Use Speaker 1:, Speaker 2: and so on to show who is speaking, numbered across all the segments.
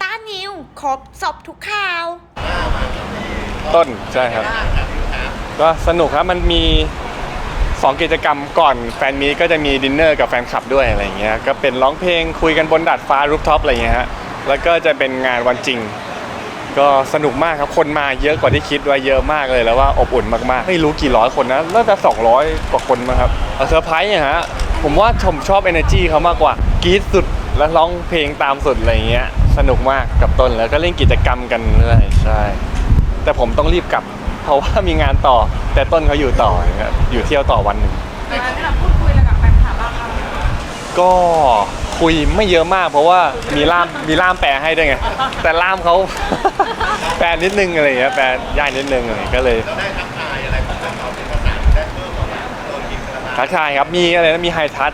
Speaker 1: ต้านิวครบสอบทุกข่าว
Speaker 2: ต้นใช่ครับ ก็สนุกครับมันมีสองกิจกรรมก่อนแฟนมีตก็จะมีดินเนอร์กับแฟนคลับด้วยอะไรอย่างเงี้ยก็เป็นร้องเพลงคุยกันบนดาดฟ้ารูฟท็อปอะไรอย่างเงี้ยฮะแล้วก็จะเป็นงานวันจริง ก็สนุกมากครับคนมาเยอะกว่าที่คิดไว้เยอะมากเลยแล้วว่าอบอุ่นมากๆ ไม่รู้กี่ร้อยคนนะน่าจะ 200 กว่าคนมั้งครับเอาเซอร์ไพรส์เนี่ยฮะผมว่าผมชอบ energy เขามากกว่ากรี๊ดสุดแล้วร้องเพลงตามสุดอะไรอย่างเงี้ย สนุกมากกับต้นแล้วก็เล่นกิจกรรมกันเรื่อยใช่ แต่ผมต้องรีบกลับ เพราะว่ามีงานต่อ แต่ต้นเขาอยู่ต่ออย่างเงี้ยอยู่เที่ยวต่อวันหนึ่ง
Speaker 3: ในการที่เราพูดคุยอะไรกับแฟนคลับบ้างคะ
Speaker 2: ก็คุยไม่เยอะมาก เพราะว่ามีล่ามมีล่ามแปลให้ด้วยไง แต่ล่ามเขา แปลนิดนึงอะไรอย่างเงี้ยแปลยากนิดนึงอะไรก็เลยทักทายครับมีอะไรนะมีไฮทัช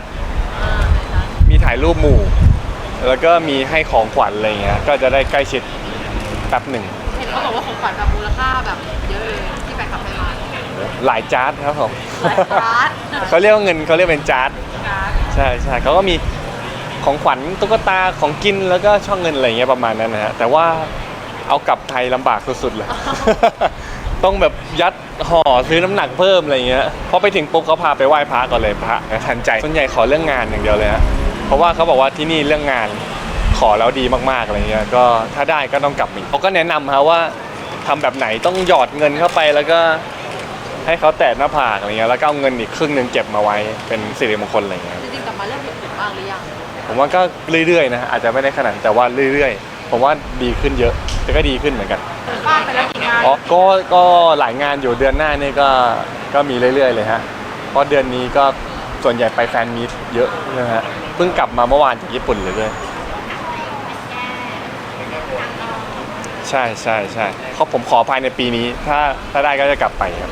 Speaker 2: มีถ่ายรูปหมู่ แล้วก็มีให้ของขวัญอะไรอย่างเงี้ยก็จะได้ใกล้ชิดแป๊บหนึ่ง
Speaker 3: เห็นเขาบอกว่าของขวัญแบบมูลค่าแบบเยอะเลยที่แฟนคลับให้มา
Speaker 2: หลายจาร์ดครับผม
Speaker 3: หลายจาร์ด
Speaker 2: เขาเรียกว่าเงินเขาเรียกเป็นจาร์ด
Speaker 3: การ์ด
Speaker 2: ใช่ใช่เขาก็มีของขวัญตุ๊กตาของกินแล้วก็ช่องเงินอะไรเงี้ยประมาณนั้นนะฮะแต่ว่าเอากลับไทยลำบากสุดๆเลย ต้องแบบยัดห่อซื้อน้ำหนักเพิ่มอะไรเงี้ยพอไปถึงปุ๊บเขาพาไปไหว้พระก่อนเลยพระทันใจส่วนใหญ่ขอเรื่องงานอย่างเดียวเลยฮะ เพราะว่าเขาบอกว่าที่นี่เรื่องงานขอแล้วดีมากๆอะไรเงี้ยก็ถ้าได้ก็ต้องกลับมาอีกเขาก็แนะนำฮะว่าทำแบบไหนต้องหยอดเงินเข้าไปแล้วก็ให้เขาแตะหน้าผากอะไรเงี้ยแล้วก็เอาเงินอีกครึ่งหนึ่งเก็บมาไว้เป็นสิริมงคลอะไรเงี้ย
Speaker 3: จริงๆกลับมาเริ่มเห็นผลบ้างหรือยัง
Speaker 2: ผมว่าก็เรื่อยๆนะอาจจะไม่ได้ขนาดนั้นแต่ว่าเรื่อยๆ ผมว่าดีขึ้นเยอะแต่ก็ดีขึ้นเหมือนกัน
Speaker 3: บ้านไปแล้วกี่งาน
Speaker 2: อ๋อก็ก็หลายงานอยู่เดือนหน้านี่ก็ก็มีเรื่อย ๆ เลยฮะเพราะเดือนนี้ก็ ส่วนใหญ่ไปแฟนมีตเยอะนะฮะเพิ่งกลับมาเมื่อวานจากญี่ปุ่นเลยด้วยใช่ใช่ใช่เขาผมขอภายในปีนี้ ถ้าถ้าได้ก็จะกลับไปครับ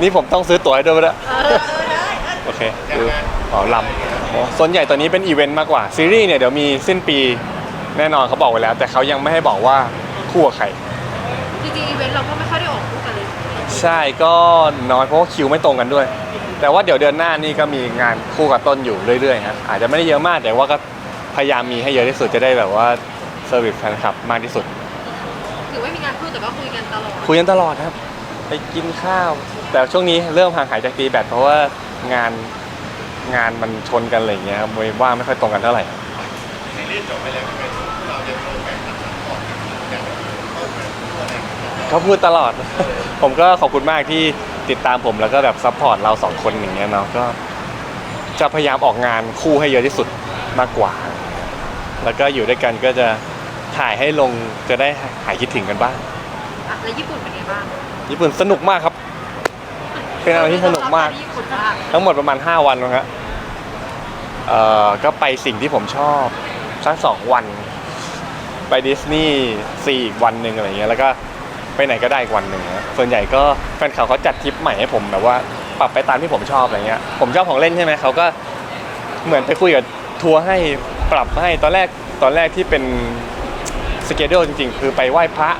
Speaker 2: นี่ผมต้องซื้อตั๋วให้ด้วยปะเนี่ย
Speaker 3: เออ
Speaker 2: โอเคดูอ๋อลำอ๋อส่วนใหญ่ตอนนี้เป็นอีเวนต์มากกว่า ซีรีส์เนี่ยเดี๋ยวมีสิ้นปีแน่นอนเขาบอกไว้แล้ว แต่เขายังไม่ให้บอกว่าคู่กับใคร ใช่ก็น้อยเพราะว่าคิวไม่ตรงกันด้วย แต่ว่าเดี๋ยวเดือนหน้านี่ก็มีงานคู่กับต้นอยู่เรื่อยๆครับอาจจะไม่ได้เยอะมากแต่ว่าก็พยายามมีให้เยอะที่สุดจะได้แบบว่าเซอร์วิสแฟนคลับมากที่สุด
Speaker 3: ถือว่ามีงานคู่แต่ก็คุยกันตลอด
Speaker 2: คุยกันตลอดครับ ไปกินข้าว แต่ช่วงนี้เริ่มห่างหายจากตีแบตเพราะว่างานงานมันชนกันอะไรอย่างเงี้ยครับไม่ว่างไม่ค่อยตรงกันเท่าไหร่เขาพูดตลอด ผมก็ขอบคุณมากที่ติดตามผมแล้วก็แบบซัพพอร์ตเราสองคนอย่างเงี้ยเนาะก็จะพยายามออกงานคู่ให้เยอะที่สุดมากกว่า แล้วก็อยู่ด้วยกันก็จะถ่ายให้ลงจะได้หายคิดถึงกันบ้าง
Speaker 3: อะแล้วญี่ปุ่นเป็นไงบ้าง
Speaker 2: ญี่ปุ่นสนุกมากครับ เป็นอะไรที่สนุกมาก
Speaker 3: ญี่ปุ่นมาก
Speaker 2: ทั้งหมดประมาณ 5 วันนะครับเอ่อก็ไปสิ่งที่ผมชอบสักสองวัน ไปดิสนีย์สี่อีกวันหนึ่งอะไรเงี้ยแล้วก็ ไปไหนก็ได้อีกวันหนึ่งนะส่วนใหญ่ก็แฟนเขาเขาจัดทริปใหม่ให้ผมแบบว่าปรับไปตามที่ผมชอบอะไรเงี้ย ผมชอบของเล่นใช่ไหมเขาก็เหมือนไปคุยกับทัวร์ให้ปรับให้ตอนแรกตอนแรกที่เป็นสเกจ u จริงๆ คือไปไหว้พระ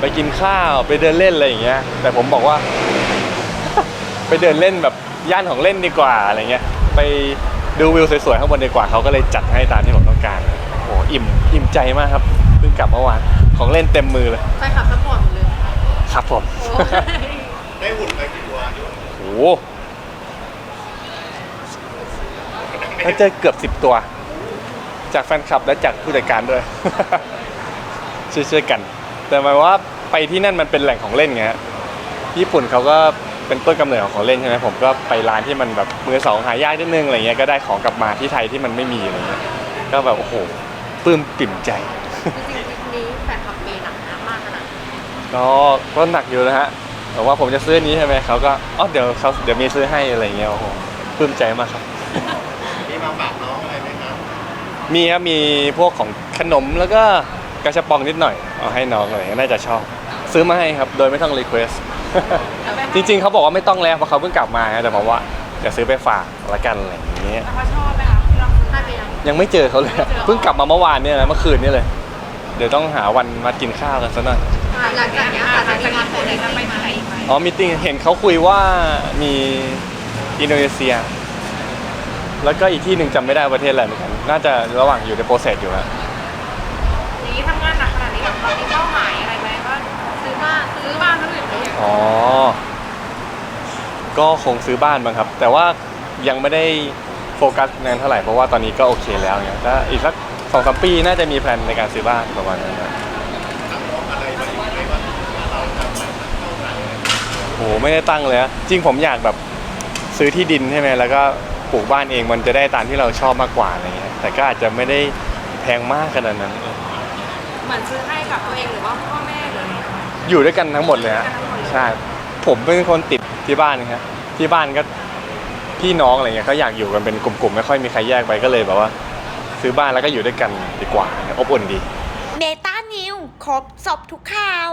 Speaker 2: ไปกินข้าวไปเดินเล่นอะไรอย่างเงี้ย แต่ผมบอกว่า ไปเดินเล่นแบบย่านของเล่นดีกว่าอะไรเงี้ย ไปดูวิวสวยๆข้างบนดีกว่าเขาก็เลยจัดให้ตามที่ผมต้องการโอ้โหอิ่มอิ่มใจมากครับเพิ่งกลับเมื่อวานของเล่นเต็มมือเลย
Speaker 3: แฟนคลับซัพพอร์ต
Speaker 2: ครับผม
Speaker 3: โอ้ย
Speaker 4: ได้หุ่นไปกี่ตัว
Speaker 2: โอ้โหถ้าเจอเกือบสิบ10ตัว จากแฟนคลับและจากผู้จัดการด้วย ช่วยๆกัน แต่หมายว่าไปที่นั่นมันเป็นแหล่งของเล่นไงฮะญี่ปุ่นเขาก็เป็นต้นกำเนิดของของเล่นใช่ไหมผมก็ไปร้านที่มันแบบมือสองหายากนิดนึงอะไรเงี้ยก็ได้ของกลับมาที่ไทยที่มันไม่มีอะไรเงี้ยก็แบบโอ้โหปลื้มปิ่มใจ ก็ก็หนักอยู่นะฮะแต่ว่าผมจะซื้ออนนี้ใช่ไหมเขาก็อ๋อเดี๋ยวเขาเดี๋ยวมีซื้อให้อะไรเงี้ยโอ้โหปลื้มใจมากครับ
Speaker 4: มีมาฝากน้องอะไรไหมครับ
Speaker 2: มีครับมีพวกของขนมแล้วก็กระชับปองนิดหน่อยเอาให้น้องอะไรเงี้ยน่าจะชอบ ซื้อมาให้ครับ โดยไม่ต้องรีเควสจริงๆเขาบอกว่าไม่ต้องแล้วเพราะเขาเพิ่งกลับมานะแต่ผมว่าเดี๋ยวซื้อไปฝากละกันอะไรอย่างเงี้ย
Speaker 3: แล้วเขาชอบไหมคะที่เราซื้อให้ไปยัง
Speaker 2: ยังไม่เจอเขาเลยอะเพิ่งกลับมาเมื่อวานเนี่ยนะเมื่อคืนนี่เลย เดี๋ยวต้องหาวันมากินข้าวกันซะหน่อย
Speaker 3: หลังจากนี้ค่ะจะมีงานโปรเจกต์จะไปไหนอีกไหม
Speaker 2: อ๋อมีติ้งเห็นเขาคุยว่ามีอินโดนีเซีย แล้วก็อีกที่หนึ่งจำไม่ได้ประเทศอะไรเหมือนกันน่าจะระหว่างอยู่ในโปรเซสอยู่ฮะ
Speaker 3: นี้ทำงานหนักขนาดนี้แบบตอนนี้เป้าหมายอะไรไหมว่าซื้อบ้านซื้อบ้านเท่าไหร่เนี่ย
Speaker 2: อ๋อ ก็คงซื้อบ้านบ้างครับ แต่ว่ายังไม่ได้โฟกัสนานเท่าไหร่เพราะว่าตอนนี้ก็โอเคแล้วเนี่ยถ้าอีกสักสองสามปีน่าจะมีแผนในการซื้อบ้านประมาณนั้นนะ
Speaker 4: ตั้งงบอะไรไว้ไหมว่าเราจะแบบเท่าไหร่
Speaker 2: โอ้โหไม่ได้ตั้งเลยอะจริงผมอยากแบบซื้อที่ดินใช่ไหมแล้วก็ปลูกบ้านเองมันจะได้ตามที่เราชอบมากกว่าอะไรเงี้ยแต่ก็อาจจะไม่ได้แพงมากขนาดนั้น
Speaker 3: เหมือนซื้อให้กับตัวเองหรือว่าพ่อแม่หรืออะไร
Speaker 2: อยู่ด้วยกันทั้งหมดเลยฮะใช่ ผมเป็นคนติดที่บ้านครับที่บ้านก็พี่น้องอะไรเงี้ยเขาอยากอยู่กันเป็นกลุ่มๆไม่ค่อยมีใครแยกไปก็เลยแบบว่า ซื้อบ้านแล้วก็อยู่ด้วยกันดีกว่าอบอุ่นดี
Speaker 1: เมตานิวครบสอบทุกข่าว